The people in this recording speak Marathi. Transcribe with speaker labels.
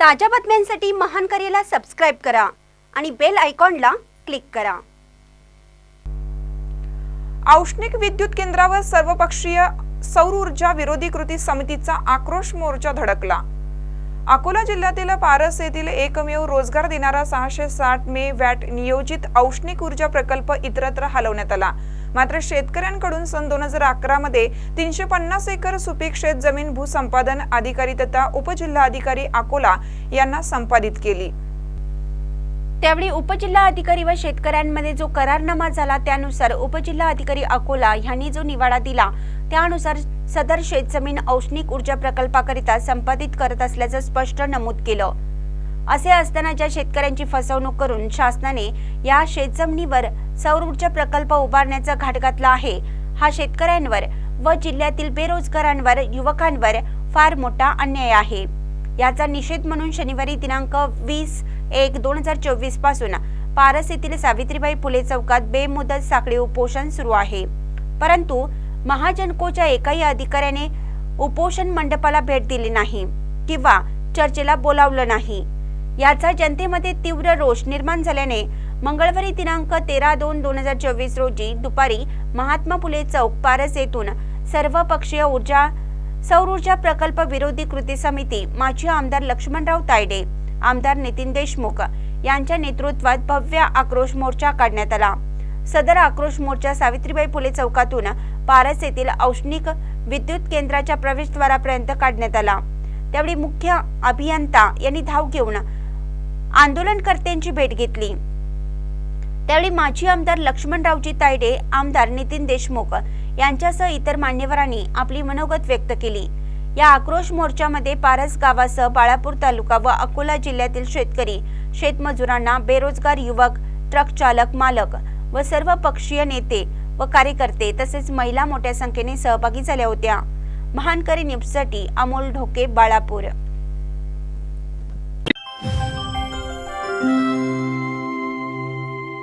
Speaker 1: ताज्या बातम्यांसाठी महान करेला सबस्क्राईब करा आणि बेल आयकॉनला क्लिक करा.
Speaker 2: औष्णिक विद्युत केंद्रावर सर्वपक्षीय सौर ऊर्जा विरोधी कृती समितीचा आक्रोश मोर्चा धडकला. अकोला जिल्ह्यातील पारस येथील एकमेव रोजगार देणारा सहाशे साठ मे वॅट नियोजित औष्णिक ऊर्जा प्रकल्प इतरत्र हलवण्यात आला. मात्र शेतकऱ्यांकडून सन दोन हजार अकरा मध्ये तीनशे पन्नास एकर सुपीक शेत जमीन भूसंपादन अधिकारी तथा उपजिल्हाधिकारी अकोला यांना संपादित केली.
Speaker 1: त्यावेळी उपजिल्हा अधिकारी व शेतकऱ्यांमध्ये जो करारनामा झाला त्यानुसार उपजिल्हा अधिकारी अकोला यांनी जो निवाडा दिला त्यानुसार सदर शेतजमीन औष्णिक ऊर्जा प्रकल्पाकरिता संपादित करत असल्याचं स्पष्ट नमूद केलं. असे असताना ज्या शेतकऱ्यांची फसवणूक करून शासनाने या शेतजमिनीवर सौर ऊर्जा प्रकल्प उभारण्याचा घाट घातला आहे. हा शेतकऱ्यांवर व जिल्ह्यातील बेरोजगारांवर युवकांवर फार मोठा अन्याय आहे. याचा निषेध म्हणून शनिवारी दिनांक वीस एक दोन हजार चोवीसपासून पारस येथील सावित्रीबाई फुले चौकात बेमुदत साखळी उपोषण सुरू आहे. परंतु महाजनकोच्या एकाही अधिकाऱ्याने उपोषण मंडपाला भेट दिली नाही किंवा चर्चेला बोलावलं नाही. याचा जनतेमध्ये तीव्र रोष निर्माण झाल्याने मंगळवारी दिनांक तेरा दोन दोन हजार चोवीस रोजी दुपारी महात्मा फुले चौक पारस येथून सर्वपक्षीय ऊर्जा सौर ऊर्जा प्रकल्प विरोधी कृती समिती माजी आमदार लक्ष्मणराव तायडे आमदार नितीन देशमुख यांच्या नेतृत्वात भव्य आक्रोश मोर्चा काढण्यात आला. सदर आक्रोश मोर्चा सावित्रीबाई फुले चौकातून पारस येथील औष्णिक विद्युत केंद्राच्या प्रवेशद्वारापर्यंत काढण्यात आला. त्यावेळी मुख्य अभियंता यांनी धाव घेऊन आंदोलनकर्त्यांची भेट घेतली. त्यावेळी माजी आमदार लक्ष्मणरावजी तायडे आमदार नितीन देशमुख यांच्यासह इतर मान्यवरांनी आपली मनोगत व्यक्त केली. या आक्रोश मोर्चामध्ये पारस गावासह बाळापूर तालुका व अकोला जिल्ह्यातील शेतकरी शेतमजुरांना बेरोजगार युवक ट्रक चालक मालक व सर्व पक्षीय नेते व कार्यकर्ते तसेच महिला मोठ्या संख्येने सहभागी झाल्या होत्या. महानकरी न्यूजसाठी अमोल ढोके बाळापूर.